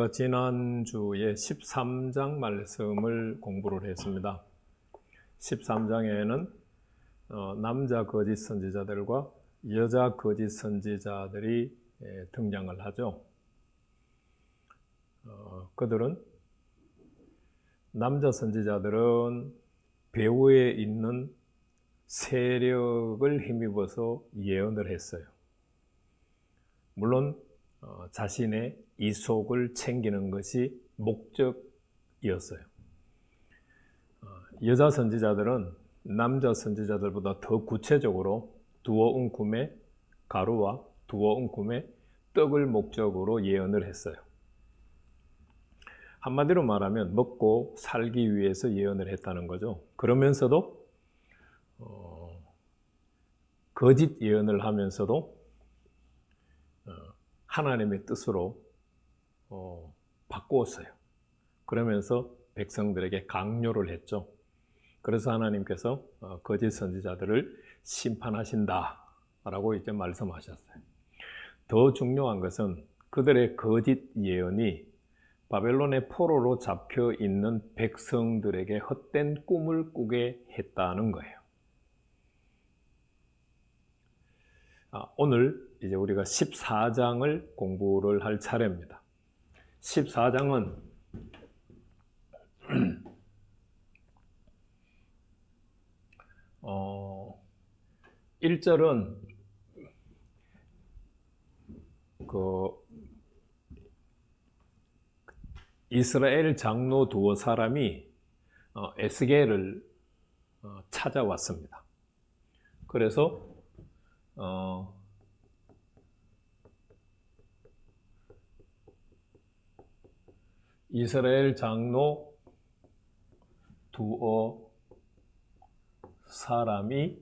우리가 지난주에 13장 말씀을 공부를 했습니다. 13장에는 어, 남자 거짓 선지자들과 여자 거짓 선지자들이 예, 등장을 하죠. 어, 그들은 남자 선지자들은 배후에 있는 세력을 힘입어서 예언을 했어요. 물론 어, 자신의 이속을 챙기는 것이 목적이었어요. 어, 여자 선지자들은 남자 선지자들보다 더 구체적으로 두어 웅kum의 가루와 두어 웅kum의 떡을 목적으로 예언을 했어요. 한마디로 말하면 먹고 살기 위해서 예언을 했다는 거죠. 그러면서도 어, 거짓 예언을 하면서도 어, 하나님의 뜻으로 어, 바꾸었어요. 그러면서 백성들에게 강요를 했죠. 그래서 하나님께서 어, 거짓 선지자들을 심판하신다라고 이제 말씀하셨어요. 더 중요한 것은 그들의 거짓 예언이 바벨론의 포로로 잡혀 있는 백성들에게 헛된 꿈을 꾸게 했다는 거예요. 아, 오늘 이제 우리가 14장을 공부를 할 차례입니다. 14장은 어, 1절은 그 이스라엘 장로 두어 사람이 어, 에스겔을 어, 찾아왔습니다. 그래서 어, 이스라엘 장로 두어 사람이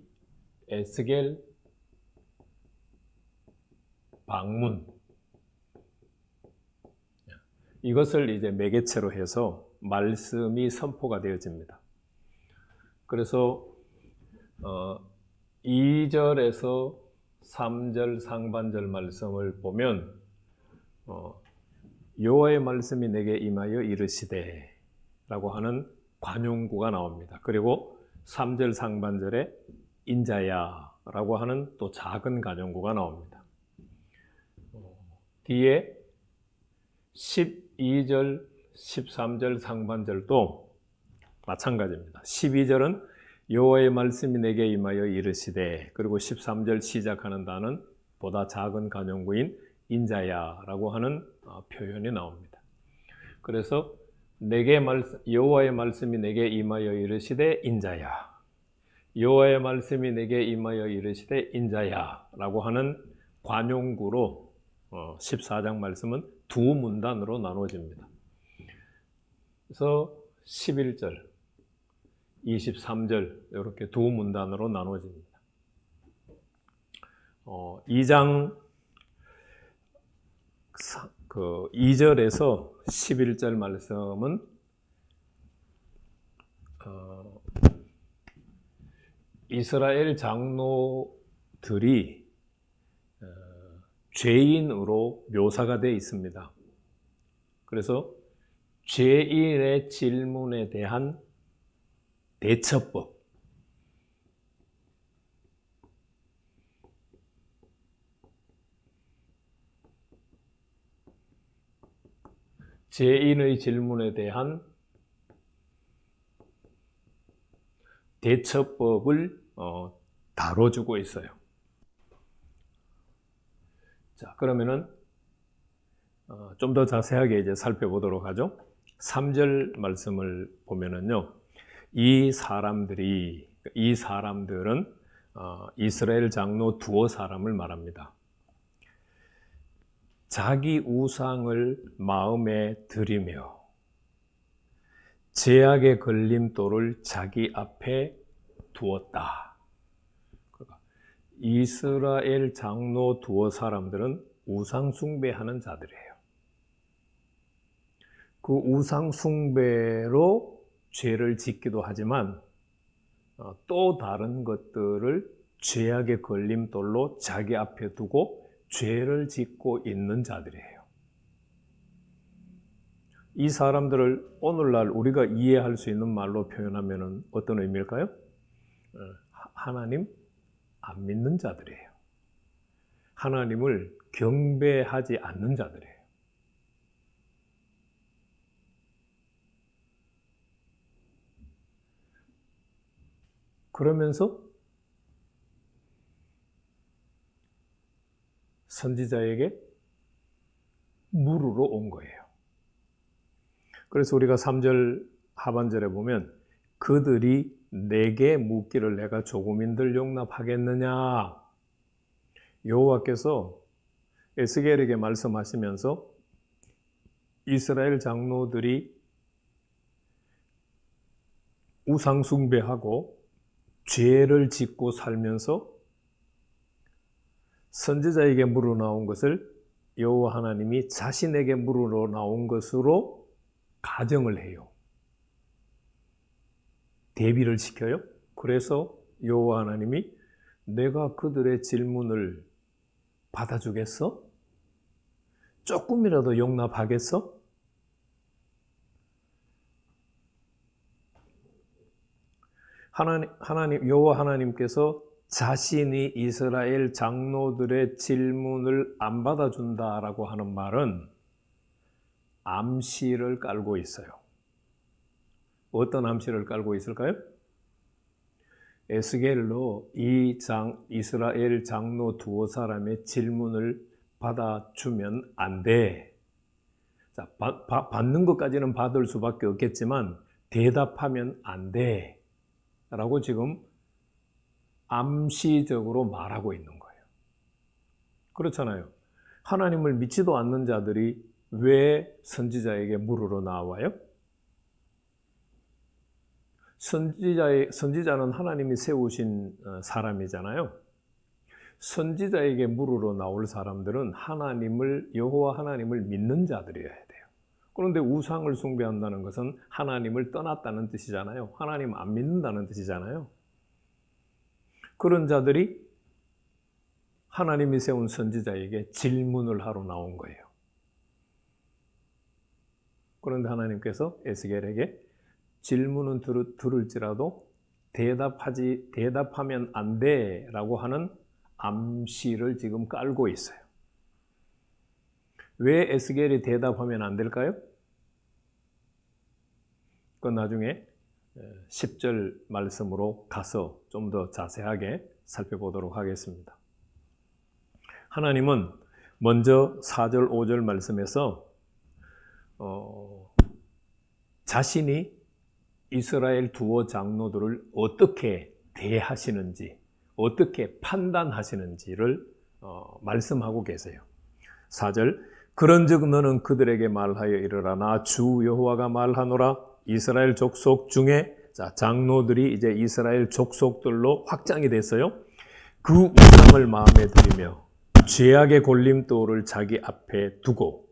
에스겔 방문 이것을 이제 매개체로 해서 말씀이 선포가 되어집니다. 그래서 어, 2절에서 3절 상반절 말씀을 보면 어, 여호와의 말씀이 내게 임하여 이르시되 라고 하는 관용구가 나옵니다. 그리고 3절 상반절에 인자야 라고 하는 또 작은 관용구가 나옵니다. 어, 뒤에 12절, 13절 상반절도 마찬가지입니다. 12절은 여호와의 말씀이 내게 임하여 이르시되 그리고 13절 시작하는 단은 보다 작은 간용구인 인자야라고 하는 어, 표현이 나옵니다. 그래서 내게 말 여호와의 말씀이 내게 임하여 이르시되 인자야 여호와의 말씀이 내게 임하여 이르시되 인자야라고 하는 관용구로 14장 어, 말씀은 두 문단으로 나눠집니다. 그래서 11절, 23절 이렇게 두 문단으로 나눠집니다. 어, 2장 그 2절에서 11절 말씀은 어, 이스라엘 장로들이 어, 죄인으로 묘사가 되어 있습니다. 그래서 죄인의 질문에 대한 대처법, 죄인의 질문에 대한 대처법을 어, 다뤄주고 있어요. 자, 그러면은 어, 좀 더 자세하게 이제 살펴보도록 하죠. 3절 말씀을 보면은요, 이 사람들이 이 사람들은 어, 이스라엘 장로 두어 사람을 말합니다. 자기 우상을 마음에 들이며 제약의 걸림돌을 자기 앞에 두었다. 그러니까 이스라엘 장로 두어 사람들은 우상 숭배하는 자들이에요. 그 우상 숭배로 죄를 짓기도 하지만 어, 또 다른 것들을 죄악의 걸림돌로 자기 앞에 두고 죄를 짓고 있는 자들이에요. 이 사람들을 오늘날 우리가 이해할 수 있는 말로 표현하면 어떤 의미일까요? 어, 하- 하나님 안 믿는 자들이에요. 하나님을 경배하지 않는 자들이에요. 그러면서 선지자에게 물으러 온 거예요. 그래서 우리가 3절 하반절에 보면 그들이 내게 묻기를 내가 조금인들 용납하겠느냐 여호와께서 에스겔에게 말씀하시면서 이스라엘 장로들이 우상 숭배하고 죄를 짓고 살면서 선지자에게 물어 나온 것을 여호와 하나님이 자신에게 물어 나온 것으로 가정을 해요. 대비를 시켜요. 그래서 여호와 하나님이 내가 그들의 질문을 받아주겠어? 조금이라도 용납하겠어? 하나님, 하나님 여호와 하나님께서 자신이 이스라엘 장로들의 질문을 안 받아준다라고 하는 말은 암시를 깔고 있어요. 어떤 암시를 깔고 있을까요? 에스겔로 이 장, 이스라엘 장로 두어 사람의 질문을 받아주면 안 돼. 자, 받, 받, 받는 것까지는 받을 수밖에 없겠지만 대답하면 안 돼. 라고 지금 암시적으로 말하고 있는 거예요. 그렇잖아요. 하나님을 믿지도 않는 자들이 왜 선지자에게 물으러 나와요? 선지자의, 선지자는 하나님이 세우신 어, 사람이잖아요. 선지자에게 물으러 나올 사람들은 하나님을, 여호와 하나님을 믿는 자들이어야 돼요. 그런데 우상을 숭배한다는 것은 하나님을 떠났다는 뜻이잖아요. 하나님 안 믿는다는 뜻이잖아요. 그런 자들이 하나님이 세운 선지자에게 질문을 하러 나온 거예요. 그런데 하나님께서 에스겔에게 질문은 들, 들을지라도 대답하지 대답하면 안 돼라고 하는 암시를 지금 깔고 있어요. 왜 에스겔이 대답하면 안 될까요? 그 나중에 10절 말씀으로 가서 좀 더 자세하게 살펴보도록 하겠습니다. 하나님은 먼저 4절, 5절 말씀에서 어, 자신이 이스라엘 두어 장로들을 어떻게 대하시는지, 어떻게 판단하시는지를 어, 말씀하고 계세요. 4절 그런즉 너는 그들에게 말하여 이르라 나 주 여호와가 말하노라 이스라엘 족속 중에 자, 장로들이 이제 이스라엘 족속들로 확장이 됐어요. 그 우상을 마음에 들이며 죄악의 골림돌을 자기 앞에 두고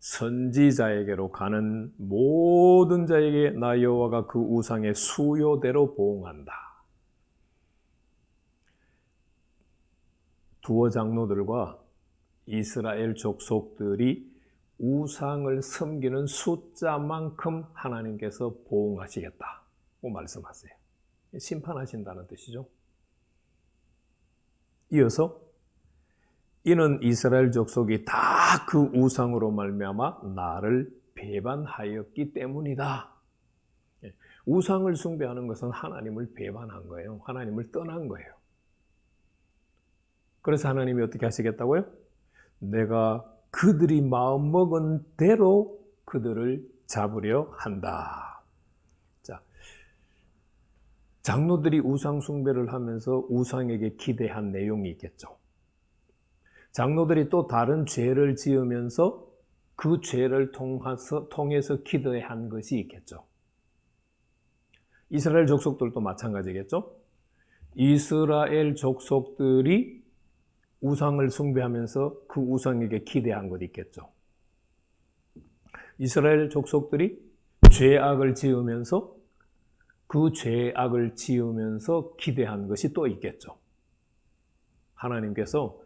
선지자에게로 가는 모든 자에게 나 여호와가 그 우상의 수요대로 보응한다. 두어 장로들과 이스라엘 족속들이 우상을 섬기는 숫자만큼 하나님께서 보응하시겠다고 말씀하세요. 심판하신다는 뜻이죠. 이어서 이는 이스라엘 족속이 다 그 우상으로 말미암아 나를 배반하였기 때문이다. 예, 우상을 숭배하는 것은 하나님을 배반한 거예요. 하나님을 떠난 거예요. 그래서 하나님이 어떻게 하시겠다고요? 내가 그들이 마음 먹은 대로 그들을 잡으려 한다. 자, 장로들이 우상 숭배를 하면서 우상에게 기대한 내용이 있겠죠. 장로들이 또 다른 죄를 지으면서 그 죄를 통해서, 통해서 기도한 것이 있겠죠. 이스라엘 족속들도 마찬가지겠죠. 이스라엘 족속들이 우상을 숭배하면서 그 우상에게 기대한 것 있겠죠. 이스라엘 족속들이 죄악을 지으면서 그 죄악을 지으면서 기대한 것이 또 있겠죠. 하나님께서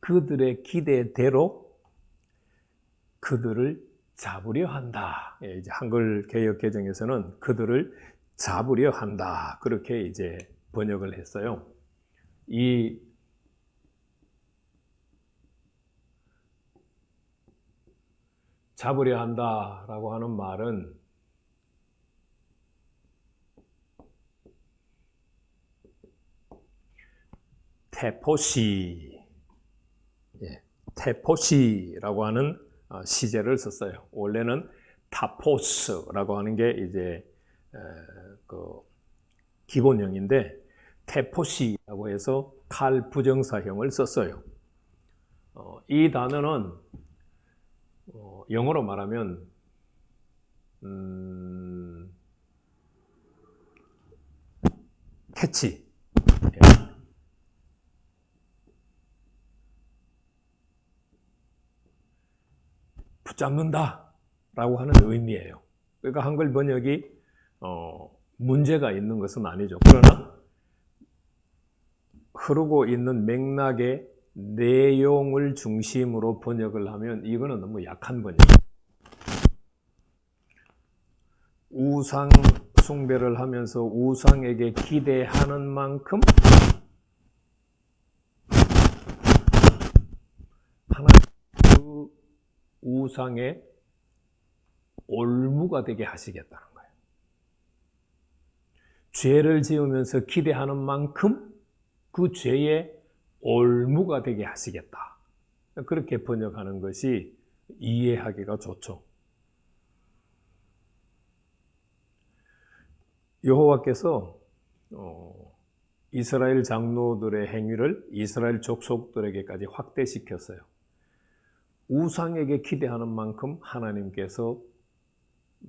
그들의 기대대로 그들을 잡으려 한다. 예, 이제 한글 개혁 개정에서는 그들을 잡으려 한다. 그렇게 이제 번역을 했어요. 이 잡으려 한다 라고 하는 말은 태포시, 예, 태포시라고 하는 어, 시제를 썼어요. 원래는 타포스라고 하는 게 이제 에, 그 기본형인데 태포시라고 해서 칼 부정사형을 썼어요. 어, 이 단어는 어, 영어로 말하면 음, 캐치 예. 붙잡는다 라고 하는 의미예요. 그러니까 한글 번역이 어, 문제가 있는 것은 아니죠. 그러나 흐르고 있는 맥락의 내용을 중심으로 번역을 하면 이거는 너무 약한 번역. 우상 숭배를 하면서 우상에게 기대하는 만큼 하나님 그 우상의 올무가 되게 하시겠다는 거예요. 죄를 지으면서 기대하는 만큼 그 죄의 올무가 되게 하시겠다. 그렇게 번역하는 것이 이해하기가 좋죠. 여호와께서 어, 이스라엘 장로들의 행위를 이스라엘 족속들에게까지 확대시켰어요. 우상에게 기대하는 만큼 하나님께서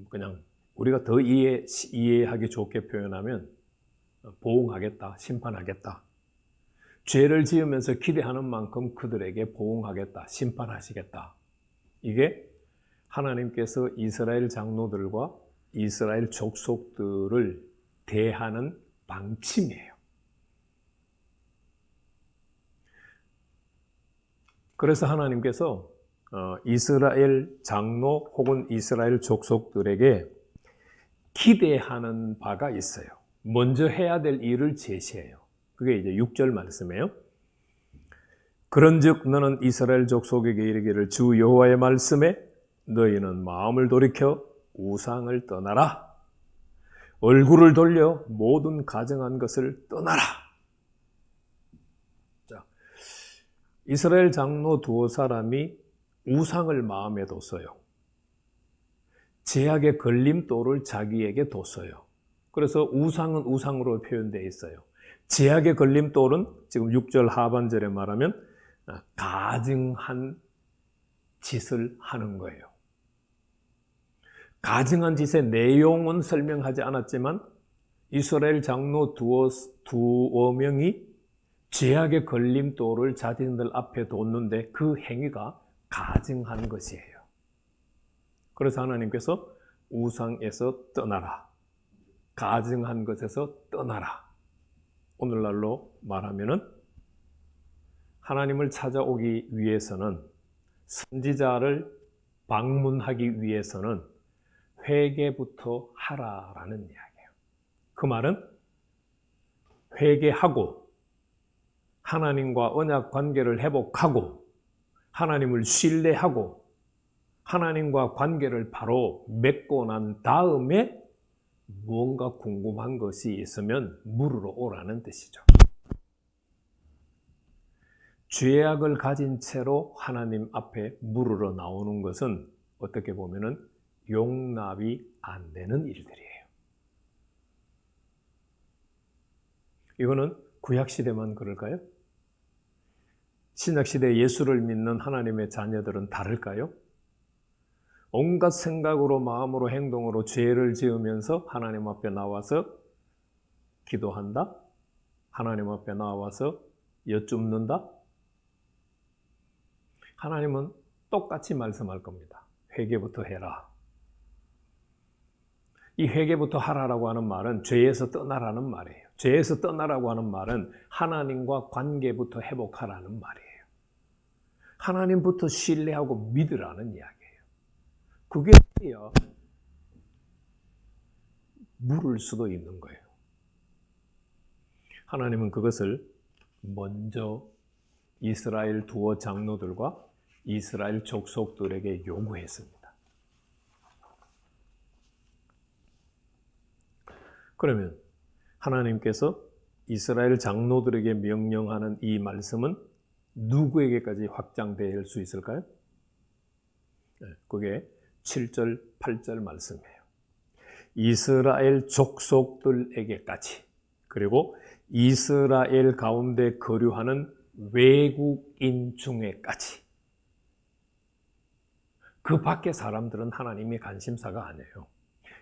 그냥 우리가 더 이해, 이해하기 좋게 표현하면 보응하겠다, 심판하겠다. 죄를 지으면서 기대하는 만큼 그들에게 보응하겠다, 심판하시겠다. 이게 하나님께서 이스라엘 장로들과 이스라엘 족속들을 대하는 방침이에요. 그래서 하나님께서 어, 이스라엘 장로 혹은 이스라엘 족속들에게 기대하는 바가 있어요. 먼저 해야 될 일을 제시해요. 그게 이제 6절 말씀이에요. 그런즉 너는 이스라엘 족속에게 이르기를 주 여호와의 말씀에 너희는 마음을 돌이켜 우상을 떠나라. 얼굴을 돌려 모든 가정한 것을 떠나라. 자, 이스라엘 장로 두어 사람이 우상을 마음에 뒀어요. 제약의 걸림돌을 자기에게 뒀어요. 그래서 우상은 우상으로 표현되어 있어요. 제약의 걸림돌은 지금 6절 하반절에 말하면 가증한 짓을 하는 거예요. 가증한 짓의 내용은 설명하지 않았지만 이스라엘 장로 두어, 두어 명이 죄악의 걸림돌을 자신들 앞에 뒀는데 그 행위가 가증한 것이에요. 그래서 하나님께서 우상에서 떠나라. 가증한 것에서 떠나라. 오늘날로 말하면은 하나님을 찾아오기 위해서는 선지자를 방문하기 위해서는 회개부터 하라라는 이야기예요. 그 말은 회개하고 하나님과 언약 관계를 회복하고 하나님을 신뢰하고 하나님과 관계를 바로 맺고 난 다음에 무언가 궁금한 것이 있으면 물으러 오라는 뜻이죠. 죄악을 가진 채로 하나님 앞에 물으러 나오는 것은 어떻게 보면은 용납이 안 되는 일들이에요. 이거는 구약 시대만 그럴까요? 신약 시대 예수를 믿는 하나님의 자녀들은 다를까요? 온갖 생각으로 마음으로 행동으로 죄를 지으면서 하나님 앞에 나와서 기도한다. 하나님 앞에 나와서 여쭙는다. 하나님은 똑같이 말씀할 겁니다. 회개부터 해라. 이 회개부터 하라라고 하는 말은 죄에서 떠나라는 말이에요. 죄에서 떠나라고 하는 말은 하나님과 관계부터 회복하라는 말이에요. 하나님부터 신뢰하고 믿으라는 이야기예요. 그게 해야 물을 수도 있는 거예요. 하나님은 그것을 먼저 이스라엘 두어 장로들과 이스라엘 족속들에게 요구했습니다. 그러면 하나님께서 이스라엘 장로들에게 명령하는 이 말씀은 누구에게까지 확장될 수 있을까요? 네, 그게 7절, 8절 말씀이에요. 이스라엘 족속들에게까지 그리고 이스라엘 가운데 거류하는 외국인 중에까지 그 밖의 사람들은 하나님의 관심사가 아니에요.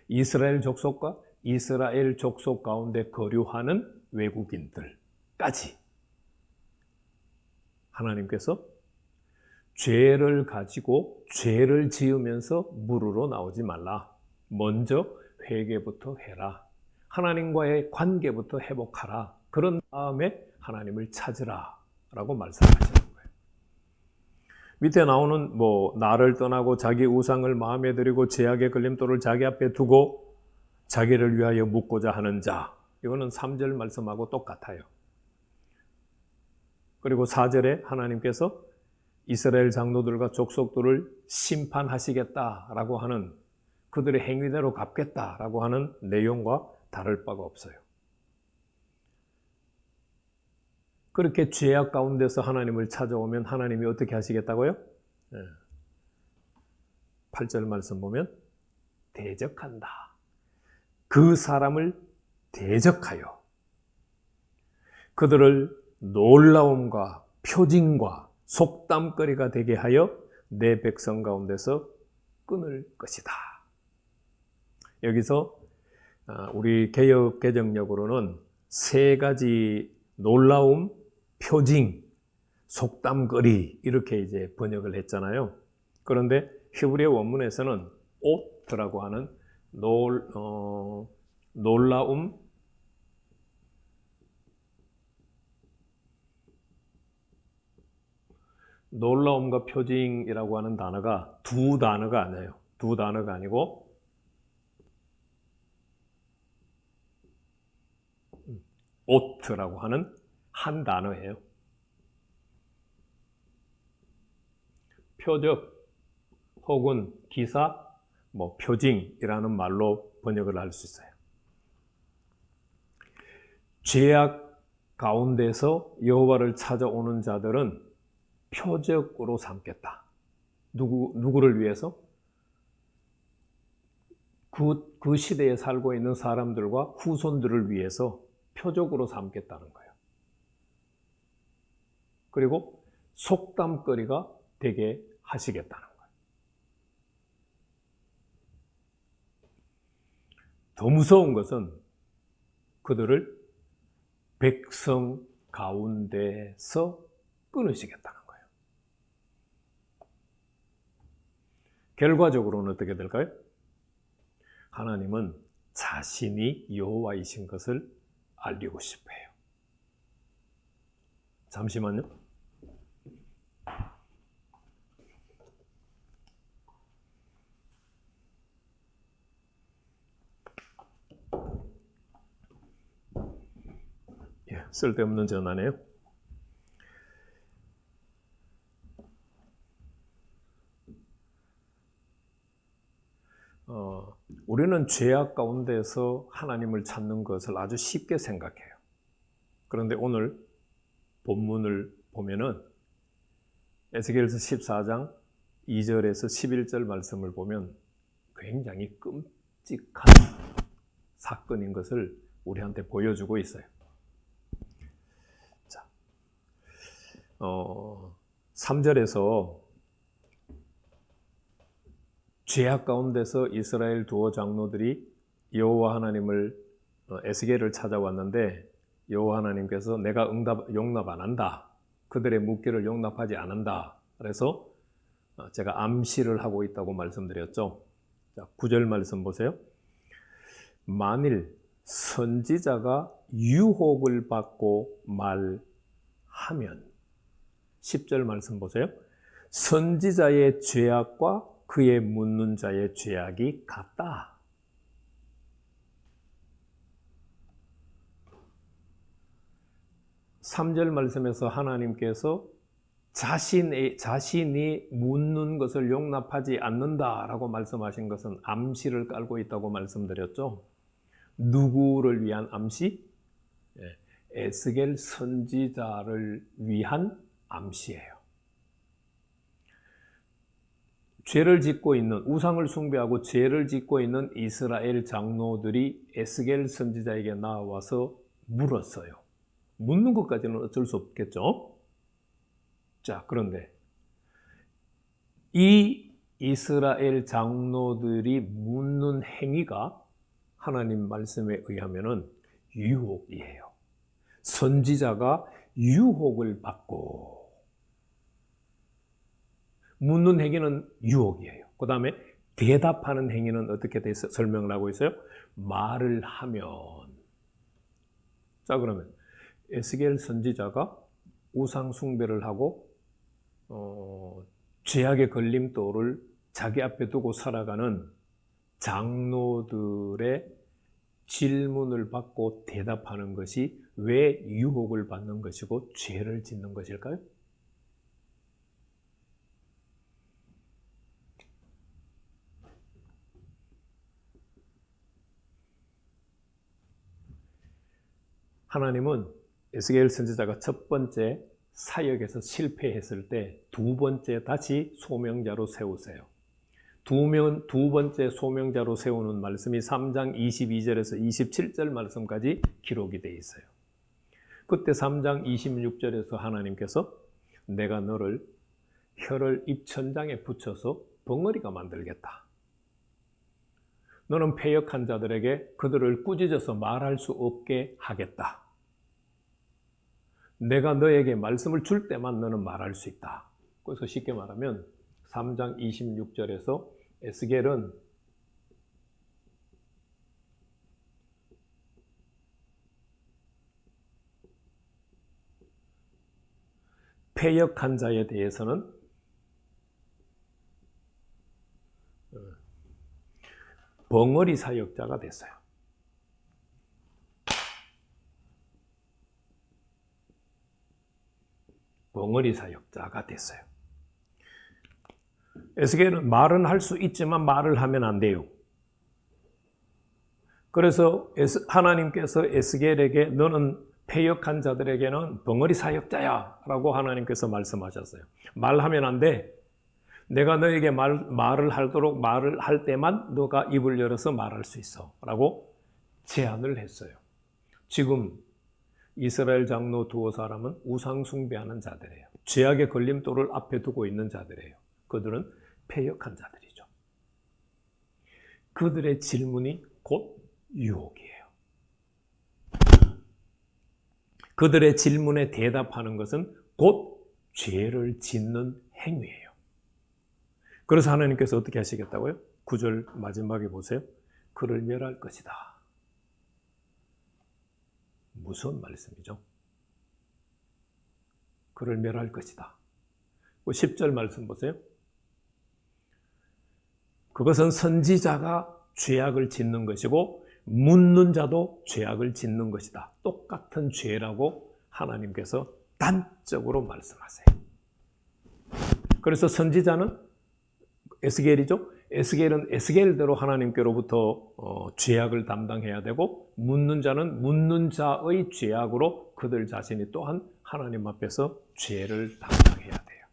이스라엘 족속과 이스라엘 족속 가운데 거류하는 외국인들까지 하나님께서 죄를 가지고 죄를 지으면서 물으로 나오지 말라. 먼저 회개부터 해라. 하나님과의 관계부터 회복하라. 그런 다음에 하나님을 찾으라. 라고 말씀하시는 거예요. 밑에 나오는 뭐 나를 떠나고 자기 우상을 마음에 들이고 죄악의 걸림돌을 자기 앞에 두고 자기를 위하여 묻고자 하는 자. 이거는 3절 말씀하고 똑같아요. 그리고 4절에 하나님께서 이스라엘 장로들과 족속들을 심판하시겠다라고 하는 그들의 행위대로 갚겠다라고 하는 내용과 다를 바가 없어요. 그렇게 죄악 가운데서 하나님을 찾아오면 하나님이 어떻게 하시겠다고요? 8절 말씀 보면 대적한다. 그 사람을 대적하여 그들을 놀라움과 표징과 속담거리가 되게 하여 내 백성 가운데서 끊을 것이다. 여기서 아, 우리 개혁 개정력으로는 세 가지 놀라움, 표징, 속담거리 이렇게 이제 번역을 했잖아요. 그런데 히브리어 원문에서는 오트라고 하는 놀, 어, 놀라움, 놀라움과 표징이라고 하는 단어가 두 단어가 아니에요. 두 단어가 아니고 오트라고 하는 한 단어예요. 표적 혹은 기사, 뭐 표징이라는 말로 번역을 할 수 있어요. 죄악 가운데서 여호와를 찾아오는 자들은 표적으로 삼겠다. 누구 누구를 위해서? 그, 그 시대에 살고 있는 사람들과 후손들을 위해서 표적으로 삼겠다는 거예요. 그리고 속담거리가 되게 하시겠다는 거예요. 더 무서운 것은 그들을 백성 가운데서 끊으시겠다는 거예요. 결과적으로는 어떻게 될까요? 하나님은 자신이 여호와이신 것을 알리고 싶어요. 잠시만요. 예, 쓸데없는 전화네요. 어, 우리는 죄악 가운데서 하나님을 찾는 것을 아주 쉽게 생각해요. 그런데 오늘 본문을 보면은 에스겔서 14장 2절에서 11절 말씀을 보면 굉장히 끔찍한 사건인 것을 우리한테 보여주고 있어요. 자, 어, 3절에서 죄악 가운데서 이스라엘 두어 장로들이 여호와 하나님을 어, 에스겔을 찾아왔는데 여호와 하나님께서 내가 응답 용납 안 한다. 그들의 묵기를 용납하지 않는다. 그래서 어, 제가 암시를 하고 있다고 말씀드렸죠. 자, 9절 말씀 보세요. 만일 선지자가 유혹을 받고 말하면 10절 말씀 보세요. 선지자의 죄악과 그의 묻는 자의 죄악이 같다. 삼절 말씀에서 하나님께서 자신의, 자신이 묻는 것을 용납하지 않는다라고 말씀하신 것은 암시를 깔고 있다고 말씀드렸죠. 누구를 위한 암시? 예, 에스겔 선지자를 위한 암시예요. 죄를 짓고 있는 우상을 숭배하고 죄를 짓고 있는 이스라엘 장로들이 에스겔 선지자에게 나와서 물었어요. 묻는 것까지는 어쩔 수 없겠죠. 자, 그런데 이 이스라엘 장로들이 묻는 행위가 하나님 말씀에 의하면은 유혹이에요. 선지자가 유혹을 받고 묻는 행위는 유혹이에요. 그 다음에 대답하는 행위는 어떻게 돼 있어, 설명을 하고 있어요? 말을 하면. 자, 그러면 에스겔 선지자가 우상 숭배를 하고 어, 죄악의 걸림돌을 자기 앞에 두고 살아가는 장로들의 질문을 받고 대답하는 것이 왜 유혹을 받는 것이고 죄를 짓는 것일까요? 하나님은 에스겔 선지자가 첫 번째 사역에서 실패했을 때 두 번째 다시 소명자로 세우세요. 두, 명, 두 번째 소명자로 세우는 말씀이 3장 22절에서 27절 말씀까지 기록이 되어 있어요. 그때 3장 26절에서 하나님께서 내가 너를 혀를 입천장에 붙여서 벙어리가 만들겠다. 너는 패역한 자들에게 그들을 꾸짖어서 말할 수 없게 하겠다. 내가 너에게 말씀을 줄 때만 너는 말할 수 있다. 그래서 쉽게 말하면 3장 26절에서 에스겔은 패역한 자에 대해서는 벙어리 사역자가 됐어요. 벙어리 사역자가 됐어요. 에스겔은 말은 할 수 있지만 말을 하면 안 돼요. 그래서 하나님께서 에스겔에게 너는 패역한 자들에게는 벙어리 사역자야 라고 하나님께서 말씀하셨어요. 말하면 안 돼. 내가 너에게 말, 말을 하도록 말을 할 때만 너가 입을 열어서 말할 수 있어 라고 제안을 했어요. 지금 이스라엘 장로 두어 사람은 우상 숭배하는 자들이에요. 죄악의 걸림돌을 앞에 두고 있는 자들이에요. 그들은 패역한 자들이죠. 그들의 질문이 곧 유혹이에요. 그들의 질문에 대답하는 것은 곧 죄를 짓는 행위예요. 그래서 하나님께서 어떻게 하시겠다고요? 9절 마지막에 보세요. 그를 멸할 것이다. 무서운 말씀이죠. 그를 멸할 것이다. 10절 말씀 보세요. 그것은 선지자가 죄악을 짓는 것이고 묻는 자도 죄악을 짓는 것이다. 똑같은 죄라고 하나님께서 단적으로 말씀하세요. 그래서 선지자는 에스겔이죠. 에스겔은 에스겔대로 하나님께로부터 어, 죄악을 담당해야 되고 묻는 자는 묻는 자의 죄악으로 그들 자신이 또한 하나님 앞에서 죄를 담당해야 돼요.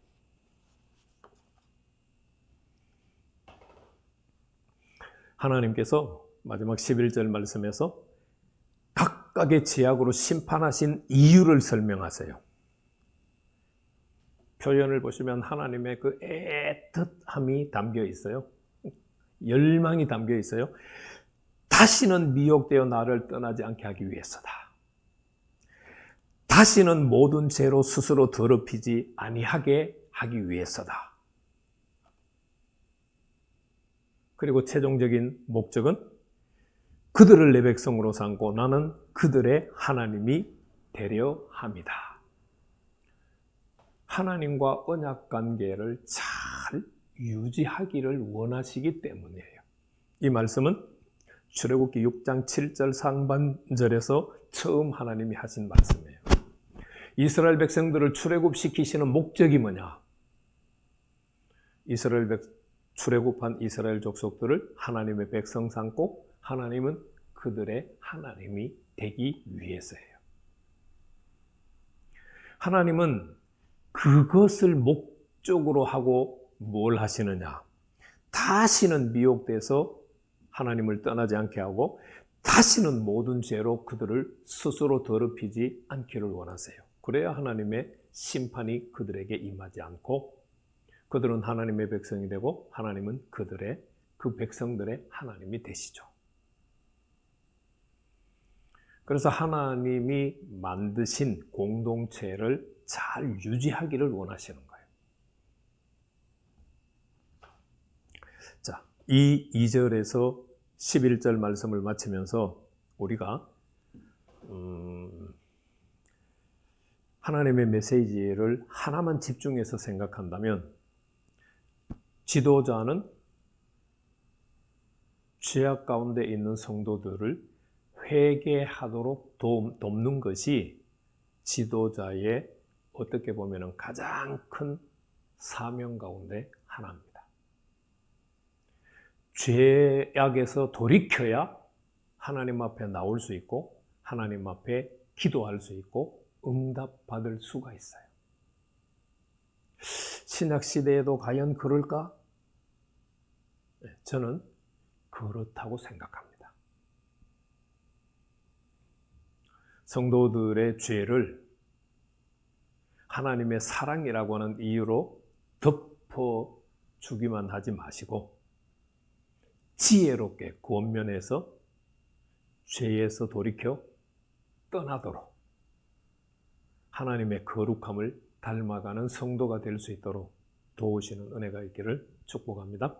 하나님께서 마지막 11절 말씀에서 각각의 죄악으로 심판하신 이유를 설명하세요. 표현을 보시면 하나님의 그 애틋함이 담겨 있어요. 열망이 담겨 있어요. 다시는 미혹되어 나를 떠나지 않게 하기 위해서다. 다시는 모든 죄로 스스로 더럽히지 아니하게 하기 위해서다. 그리고 최종적인 목적은 그들을 내 백성으로 삼고 나는 그들의 하나님이 되려 합니다. 하나님과 언약 관계를 잘 유지하기를 원하시기 때문이에요. 이 말씀은 출애굽기 6장 7절 상반절에서 처음 하나님이 하신 말씀이에요. 이스라엘 백성들을 출애굽시키시는 목적이 뭐냐? 이스라엘 백 출애굽한 이스라엘 족속들을 하나님의 백성 삼고 하나님은 그들의 하나님이 되기 위해서예요. 하나님은 그것을 목적으로 하고 뭘 하시느냐? 다시는 미혹돼서 하나님을 떠나지 않게 하고 다시는 모든 죄로 그들을 스스로 더럽히지 않기를 원하세요. 그래야 하나님의 심판이 그들에게 임하지 않고 그들은 하나님의 백성이 되고 하나님은 그들의 그 백성들의 하나님이 되시죠. 그래서 하나님이 만드신 공동체를 잘 유지하기를 원하시는 거예요. 자, 이 2절에서 11절 말씀을 마치면서 우리가 음, 하나님의 메시지를 하나만 집중해서 생각한다면 지도자는 죄악 가운데 있는 성도들을 회개하도록 돕, 돕는 것이 지도자의 어떻게 보면 가장 큰 사명 가운데 하나입니다. 죄악에서 돌이켜야 하나님 앞에 나올 수 있고 하나님 앞에 기도할 수 있고 응답받을 수가 있어요. 신약 시대에도 과연 그럴까? 네, 저는 그렇다고 생각합니다. 성도들의 죄를 하나님의 사랑이라고 하는 이유로 덮어 주기만 하지 마시고 지혜롭게 권면해서 죄에서 돌이켜 떠나도록 하나님의 거룩함을 닮아가는 성도가 될 수 있도록 도우시는 은혜가 있기를 축복합니다.